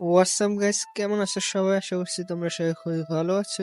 WhatsApp guys কেমন আছো সবাই? আশা করছি তোমরা সবাই খুবই ভালো আছো।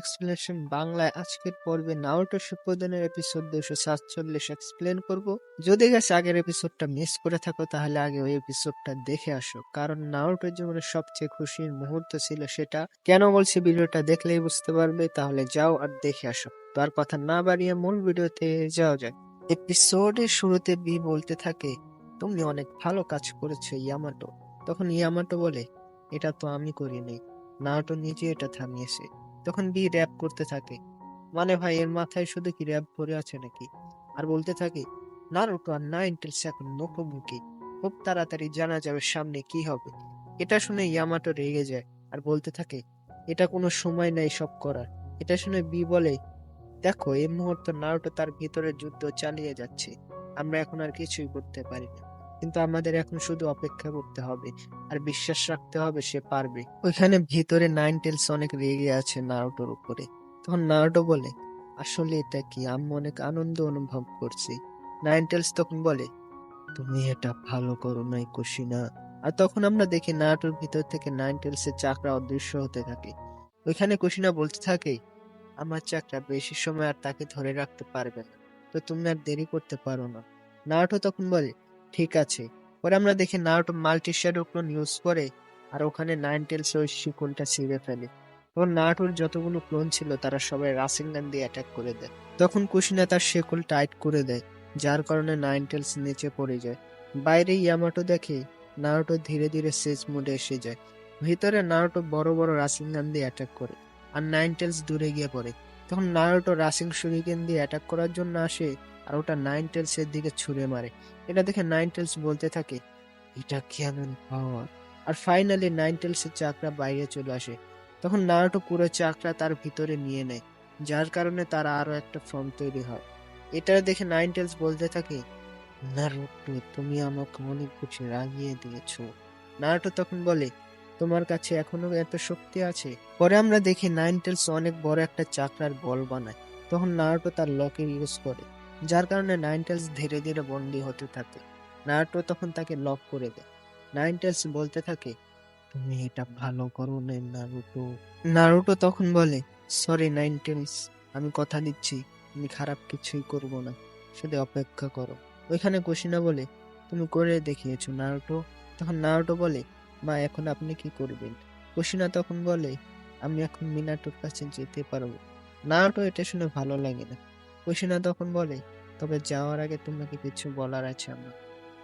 এক্সপ্লেনেশন বাংলায় আজকের পর্বে নাওটো শিপোদেনের এপিসোড দুশো সাতচল্লিশ এক্সপ্লেন করব। যদি গাছ আগের এপিসোডটা মিস করে থাকো, তাহলে আগে ওই এপিসোডটা দেখে আসো। কারণ নাওটোর জীবনের সবচেয়ে খুশির মুহূর্ত ছিল সেটা, কেন বলছি ভিডিওটা দেখলেই বুঝতে পারবে, তাহলে যাও আর দেখে আসো। তো আর কথা না বাড়িয়ে মূল ভিডিওতে যাওয়া যায় এপিসোডের শুরুতে বি বলতে থাকে, তুমি অনেক ভালো কাজ করেছ ইয়ামাটো তখন ইয়ামাটো বলে, এটা তো আমি করিনি। নাওটো নিজে এটা থামিয়েছে। তখন বি র্যাপ করতে থাকে। মানে ভাই, এর মাথায় শুধু কি র্যাপ ভরে আছে নাকি? আর বলতে থাকে, নারুটো, আর নাইনটেলস এখন মুখোমুখি। খুব তাড়াতাড়ি জানা যাবে সামনে কি হবে। এটা শুনে ইয়ামাটো রেগে যায় আর বলতে থাকে, এটা কোনো সময় নাই সব করার। এটা শুনে বি বলে, দেখো, এই মুহূর্তে নারুটো তার ভিতরে যুদ্ধ চালিয়ে যাচ্ছে। আমরা এখন আর কিছুই করতে পারি না। কিন্তু আমাদের এখন শুধু অপেক্ষা করতে হবে। আর বিশ্বাস রাখতে হবে সে পারবে। ওইখানে ভিতরে নাইন টেলস অনেক রেগে আছে নারুটোর উপরে। তখন নারুটো বলে, আসলে এটা কি? আমি অনেক আনন্দ অনুভব করছি। নাইন টেলস তখন বলে, তুমি এটা ভালো করো নাই কুশিনা আর তখন আমরা দেখি নারুটোর ভিতর থেকে নাইন টেলস এর চাকরা অদৃশ্য হতে থাকে। ওইখানে কুশিনা বলতে থাকে, আমার চাকরা বেশি সময় আর তাকে ধরে রাখতে পারবে না। তো তুমি আর দেরি করতে পারো না। নারুটো তখন বলে ঠিক আছে। পরে আমরা দেখি Naruto multi shadow clone use করে আর ওখানে নাইন টেলস ওই শিকলটা ছিঁড়ে ফেলে। তখন নারুটোর যতগুলো ক্লোন ছিল তারা সবাই রাসিংগান দিয়ে অ্যাটাক করে দেয়। তখন কুশিনা তার শেকুল টাইট করে দেয়, যার কারণে নাইন টেলস নিচে পড়ে যায়। বাইরে ইয়ামাটো দেখে নারুটো ধীরে ধীরে শেষ মুডে এসে যায়। ভিতরে নারুটো বড় বড় রাসিংগান দিয়ে অ্যাটাক করে আর নাইন টেলস দূরে গিয়ে পড়ে। তখন নারুটো রাসিং শুরিকেন দিয়ে অ্যাটাক করার জন্য আসে আর ওটা নাইন টেলস এর দিকে ছুঁড়ে মারে। এটা দেখে নাইন টেলস বলতে থাকে, এটা কেমন পাওয়ার আর ফাইনালি নাইন টেলস এর চাকরা বাইরে চলে আসে। তখন নারুটো পুরো চাকরা তার ভিতরে নিয়ে নেয়, যার কারণে তার আরও একটা ফর্ম তৈরি হয়। এটা দেখে নাইন টেলস বলতে থাকে নারুটো তুমি আমাকে অনেক কিছু রাগিয়ে দিয়েছ। নারুটো তখন বলে, তোমার কাছে এখনও এত শক্তি আছে? পরে আমরা দেখি নাইন টেলস অনেক বড় একটা চাকরার বল বানায়। তখন নারুটো তার লকের ইউজ করে। যার কারণে নাইন টেলস ধীরে ধীরে বন্দি হতে থাকে। নারুটো তখন তাকে লক করে দেয়। নাইন টেলস বলতে থাকে, তুমি এটা ভালো করো নারুটো। নারুটো তখন বলে সরি নাইন টেলস, আমি কথা দিচ্ছি, আমি খারাপ কিছুই করব না, শুধু অপেক্ষা করো। ওইখানে কুশিনা বলে, তুমি করে দেখিয়েছো, নারুটো। তখন নারুটো বলে, মা, এখন আপনি কি করবেন? কুশিনা তখন বলে, আমি এখন মিনাটোর কাছে যেতে পারব। নারুটো এটা শুনে ভালো লাগে না। কুশিনা তখন বলে, তবে যাওয়ার আগে তোমাকে কিছু বলার আছে আমার।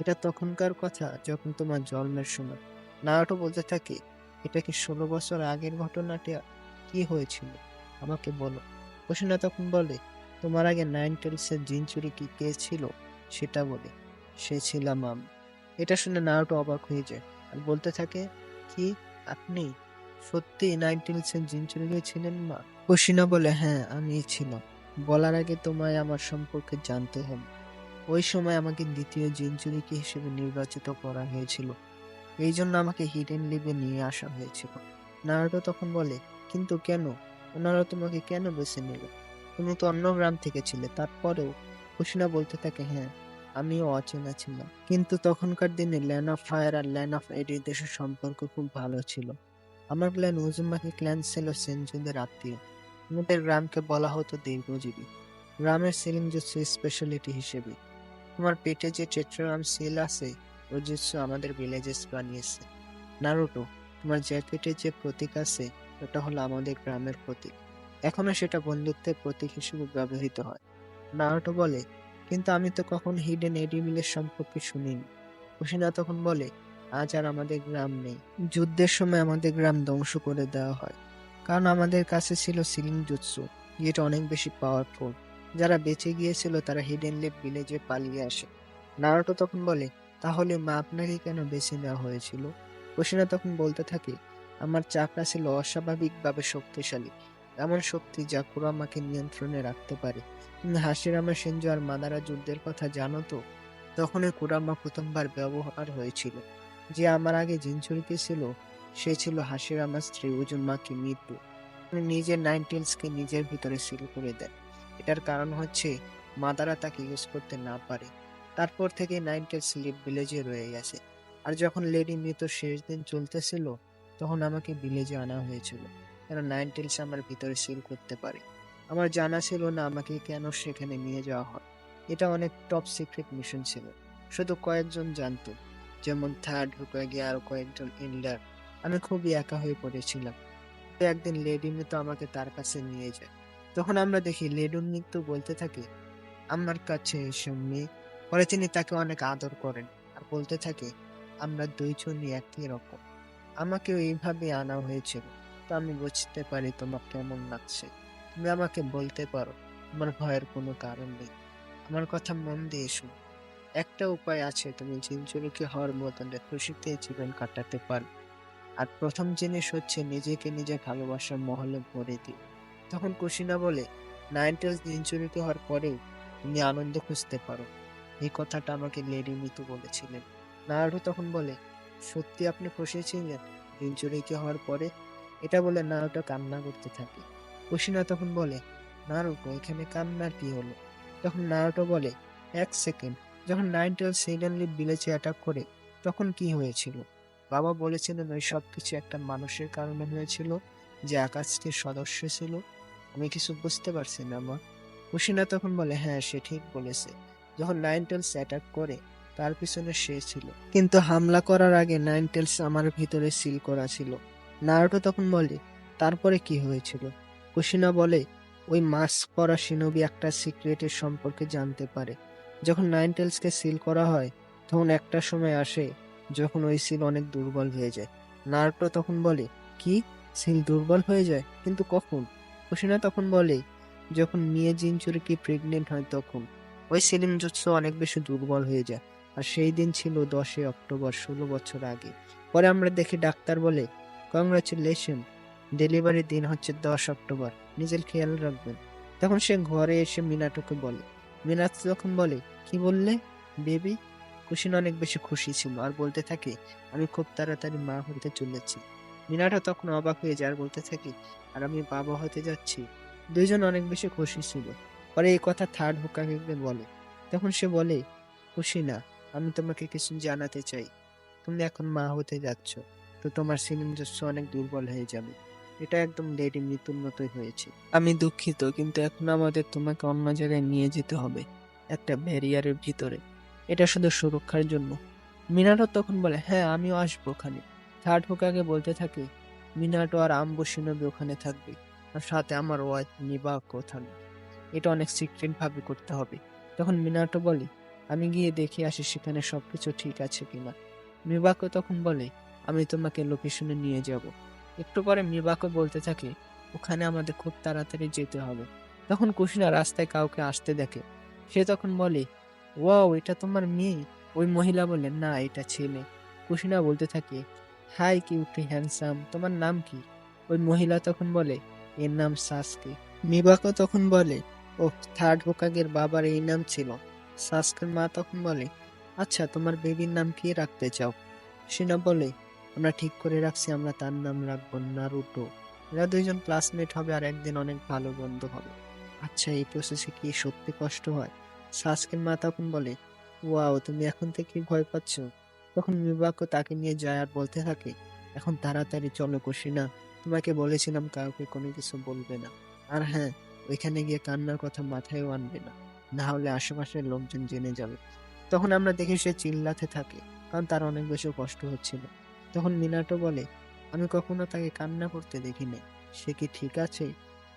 এটা তখনকার কথা যখন তোমার জন্মের সময়। নারুটো বলতে থাকে, এটা কি ষোলো বছর আগের ঘটনাটা? কি হয়েছিল? আমাকে বলো। কুশিনা তখন বলে, তোমার আগে নাইন টেলসের জিন চুরি কি কে ছিল? সেটা বলে। সে ছিলাম আমি। এটা শুনে নারুটো অবাক হয়ে যায় আর বলতে থাকে, কি? আপনি? সত্যি নাইন টেলসের জিন চুরি ছিলেন মা? কুশিনা বলে হ্যাঁ আমি ছিলাম। বলার আগে তোমায় আমার সম্পর্কে জানতে হবে। ওই সময় আমাকে দ্বিতীয় জিনচুরিকি হিসেবে নির্বাচিত করা হয়েছিল। এই জন্য আমাকে হিডেন লিভে নিয়ে আসা হয়েছিল। নারুটো তখন বলে, কিন্তু কেন? ওনারা তোমাকে কেন বেছে নিল? তুমি তো অন্য গ্রাম থেকে ছিলে। তারপরেও কুশিনা বলতে থাকে হ্যাঁ আমিও অচেনা ছিলাম। কিন্তু তখনকার দিনে ল্যান্ড অফ ফায়ার আর ল্যান্ড অফ এডি দেশের সম্পর্ক খুব ভালো ছিল। আমার ক্ল্যান উজুমাকি ক্ল্যান ছিল সেনজুদের আত্মীয়। আমাদের গ্রামকে বলা হতো দীর্ঘজীবী। গ্রামের সিলিং জুৎসু স্পেশালিটি হিসেবে। তোমার পেটে যে টেট্রাগ্রাম সিল আছে ওই জুৎসু আমাদের ভিলেজেস বানিয়েছে। নারুটো, তোমার জ্যাকেটে যে প্রতীক আছে, ওটা হলো আমাদের গ্রামের প্রতীক। এখনও সেটা বন্ধুত্বের প্রতীক হিসেবে ব্যবহৃত হয়। নারুটো বলে, কিন্তু আমি তো কখন হিডেন এডিমিলের সম্পর্কে শুনিনি। কুশিনা তখন বলে, আজ আর আমাদের গ্রাম নেই। যুদ্ধের সময় আমাদের গ্রাম ধ্বংস করে দেওয়া হয়। কারণ আমাদের কাছে ছিল সিলিং জুৎসু, যেটা অনেক বেশি পাওয়ারফুল যারা বেঁচে গিয়েছিল, তারা হিডেন লেপ ভিলেজে পালিয়ে আসে। নারুটো তখন বলে, তাহলে মা আপনাকে কেন বেছে নেওয়া হয়েছিল? কুশিনা তখন বলতে থাকে, আমার চাকরা ছিল অস্বাভাবিকভাবে শক্তিশালী। এমন শক্তি যা কুরামাকে নিয়ন্ত্রণে রাখতে পারে। হাসিরামা সেনজো আর মাদারা যুদ্ধের কথা জানো তো? তখনই কুরামা প্রথমবার ব্যবহার হয়েছিল। যে আমার আগে জিনচুরিতে ছিল সে ছিল হাসিরামার স্ত্রী উজুমাকি মৃত্যু নিজের নাইন টেলসকে নিজের ভিতরে সিল করে দেয়। এটার কারণ হচ্ছে মাদারা তাকে ইউজ করতে না পারে। তারপর থেকে নাইন টেলস লিপ ভিলেজে রয়ে গেছে। আর যখন লেডি মৃত শেষ দিন চলতেছিল, তখন আমাকে ভিলেজে আনা হয়েছিল। কেন নাইন টেলস আমার ভিতরে সিল করতে পারে? আমার জানা ছিল না আমাকে কেন সেখানে নিয়ে যাওয়া হয়। এটা অনেক টপ সিক্রেট মিশন ছিল। শুধু কয়েকজন জানতো। যেমন থার্ড হুকাগে আরও কয়েকজন ইন্ডার আমি খুবই একা হয়ে পড়েছিলাম। তো একদিন লেডি মৃত্যু আমাকে তার কাছে নিয়ে যায়। তখন আমরা দেখি লেডুন মৃত্যু বলতে থাকে, আমার কাছে এসে মেয়ে। পরে তিনি তাকে অনেক আদর করেন আর বলতে থাকে, আমরা দুইজনই একই রকম। আমাকেও এইভাবে আনা হয়েছিল। তো আমি বুঝতে পারি তোমার কেমন লাগছে। তুমি আমাকে বলতে পারো আমার ভয়ের কোনো কারণ নেই। আমার কথা মন দিয়ে শোনো। একটা উপায় আছে, তুমি জিনচুরিকে হওয়ার বদলে খুশিতে জীবন কাটাতে পারো আর প্রথম জিনিস হচ্ছে নিজেকে নিজে ভালোবাসার মহলে ভরে দিও। তখন কুশিনা বলে নাইন টেলস জিনচুরিকে হওয়ার পরেও তুমি আনন্দ খুঁজতে পারো। এই কথাটা আমাকে লেডি মিতু বলেছিলেন। নারু তখন বলে, সত্যি আপনি খুশি ছিলেন জিনচুরিকে হওয়ার পরে? এটা বলে নারুটা কান্না করতে থাকে। কুশিনা তখন বলে নারুটো এখানে কান্নার কি হলো? তখন নারুটো বলে, এক সেকেন্ড, যখন নাইন টেলস সিডেনলি ভিলেজে অ্যাটাক করে, তখন কি হয়েছিল? বাবা বলেছিলেন, ওই সব কিছু একটা মানুষের কারণে হয়েছিল, যে আকাশটির সদস্য ছিল। আমি কিছু বুঝতে পারছি না, মা। কুশিনা তখন বলে হ্যাঁ সে ঠিক বলেছে। যখন নাইন টেলস অ্যাটাক করে, তার পিছনে সে ছিল। কিন্তু হামলা করার আগে নাইন টেলস আমার ভিতরে সিল করা ছিল। নারুটো তখন বলে, তারপরে কি হয়েছিল? কুশিনা বলে, ওই মাস্ক পরা সিনবি একটা সিক্রেটের সম্পর্কে জানতে পারে। যখন নাইন টেলসকে সিল করা হয়, তখন একটা সময় আসে যখন ওই সিল অনেক দুর্বল হয়ে যায়। নারুটো তখন বলে, কি? সিল দুর্বল হয়ে যায়? কিন্তু কখন? কুশিনা তখন বলে, যখন মিয়ে জিনচুরিকি প্রেগনেন্ট হয় তখন। ওই সিলিম জুৎসু অনেক বেশি দুর্বল হয়ে যায়। আর সেই দিন ছিল দশই অক্টোবর, ষোলো বছর আগে। পরে আমরা দেখি ডাক্তার বলে কংগ্রাচুলেশন ডেলিভারির দিন হচ্ছে দশ অক্টোবর। নিজের খেয়াল রাখবেন। তখন সে ঘরে এসে মিনাটোকে বলে, মিনাত যখন বলে, কি বললে, বেবি? কুশিন অনেক বেশি খুশি ছিল আর বলতে থাকে, আমি খুব তাড়াতাড়ি মা হতে চলেছি। মিনাটা তখন অবাক হয়ে যায় আর বলতে থাকে, আর আমি বাবা হতে যাচ্ছি। দুইজন অনেক বেশি খুশি ছিল। পরে এই কথা থার্ড হুকাকে বলে। তখন সে বলে, খুশি না, আমি তোমাকে কিছু জানাতে চাই। তুমি এখন মা হতে যাচ্ছ, তো তোমার সিলিন্ডার অনেক দুর্বল হয়ে যাবে। এটা একদম লেডি মৃত্যুর মতোই হয়েছে। আমি দুঃখিত, কিন্তু এখন আমাদের তোমাকে অন্য জায়গায় নিয়ে যেতে হবে, একটা ব্যারিয়ারের ভিতরে। এটা শুধু সুরক্ষার জন্য। মিনাটো তখন বলে হ্যাঁ আমিও আসব ওখানে। থার্ড হোকাকে বলতে থাকে মিনাটো আর আম্বু সিনবি ওখানে থাকবে, আর সাথে আমার ওয়াইফ নিবাকও থাকবে এটা অনেক সিক্রেট ভাবে করতে হবে। তখন মিনাটো বলে, আমি গিয়ে দেখে আসি সেখানে সবকিছু ঠিক আছে কিনা। মিবাকো তখন বলে, আমি তোমাকে লোকেশনে নিয়ে যাব। একটু পরে মিবাকো বলতে থাকে, ওখানে আমাদের খুব তাড়াতাড়ি যেতে হবে। তখন কুশিনা রাস্তায় কাউকে আসতে দেখে। সে তখন বলে ওয়াও, এটা তোমার মেয়ে? ওই মহিলা বলে না, এটা ছেলে। কুশিনা বলতে থাকে, হাই কিউটি হ্যান্ডসাম তোমার নাম কি? ওই মহিলা তখন বলে, এর নাম সাসকে। মিবাকো তখন বলে ও থার্ড হোকাগের বাবার এই নাম ছিল। সাসকের মা তখন বলে আচ্ছা তোমার বেবির নাম কি রাখতে চাও? সিনা বলে, আমরা ঠিক করে রাখছি, আমরা তার নাম রাখব নারুটো। এরা দুইজন ক্লাসমেট হবে আর একদিন অনেক ভালো বন্ধু হবে। আচ্ছা এই প্রসেসে কি সত্যি কষ্ট হয়? সাসকের মা তখন বলে, ওয়াও, তুমি এখন থেকে ভয় পাচ্ছ। তখন মিবাকো তাকে নিয়ে যায় আর বলতে থাকে, এখন তাড়াতাড়ি চলো কুশিনা, তোমাকে বলেছিলাম কাউকে কোনো কিছু বলবে না। আর হ্যাঁ ওইখানে গিয়ে কান্নার কথা মাথায়ও আনবে না। না হলে আশেপাশের লোকজন জেনে যাবে। তখন আমরা দেখি সে চিল্লাতে থাকে, কারণ তার অনেক বেশি কষ্ট হচ্ছিল। তখন মিনাটো বলে, আমি কখনো তাকে কান্না করতে দেখিনি। সে কি ঠিক আছে?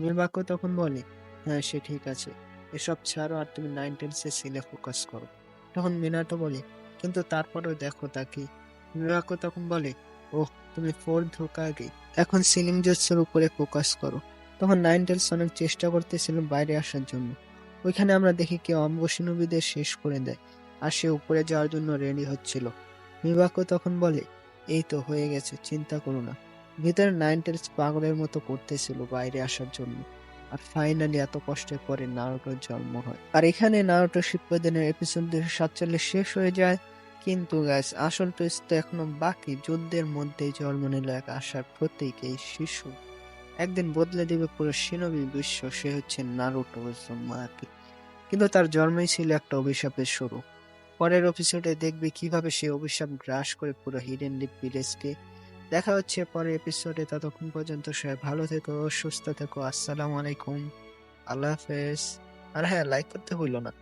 মিলবাক্য তখন বলে হ্যাঁ সে ঠিক আছে। এসব ছাড়ো আর তুমি নাইন টেন্সে সিলে ফোকাস করো। তখন মিনাটো বলে, কিন্তু তারপরেও দেখো তাকে। মিলবাক্য তখন বলে, ওহ, তুমি ফোর ধোকা আগে এখন সিলিং জোটসের উপরে ফোকাস করো। তখন নাইন টেলস অনেক চেষ্টা করতেছিল বাইরে আসার জন্য। ওইখানে আমরা দেখি কেউ অম্বসিনবীদের শেষ করে দেয় আর সে উপরে যাওয়ার জন্য রেডি হচ্ছিল। মিবাকো তখন বলে, এই তো হয়ে গেছে, চিন্তা করো না। ভিতরে নাইন টেলস পাগলের মতো করতেছিল বাইরে আসার জন্য। আর ফাইনালি এত কষ্টের পরে নারুটোর জন্ম হয়। আর এখানে নারুটো শিপ্পদিনের এপিসোড দুশো সাতচল্লিশ শেষ হয়ে যায়। কিন্তু গ্যাস আসল টুইস্ট তো এখনও বাকি। যুদ্ধের মধ্যেই জন্ম নিল এক আশার প্রতীক, এই শিশু। একদিন বদলে দেবে পুরো সিনবি বিশ্ব, সে হচ্ছে নারুটো উজুমাকি কিন্তু তার জন্মই ছিল একটা অভিশাপের শুরু। পরের এপিসোডে দেখবে কীভাবে সে অভিশাপ গ্রাস করে পুরো হিডেন লিপ ভিলেজকে দেখা হচ্ছে পরের এপিসোডে ততক্ষণ পর্যন্ত সবাই ভালো থেকো, সুস্থ থেকো, আসসালামু আলাইকুম। আল্লাহ হাফেজ। আর হ্যাঁ লাইক করতে ভুলো না।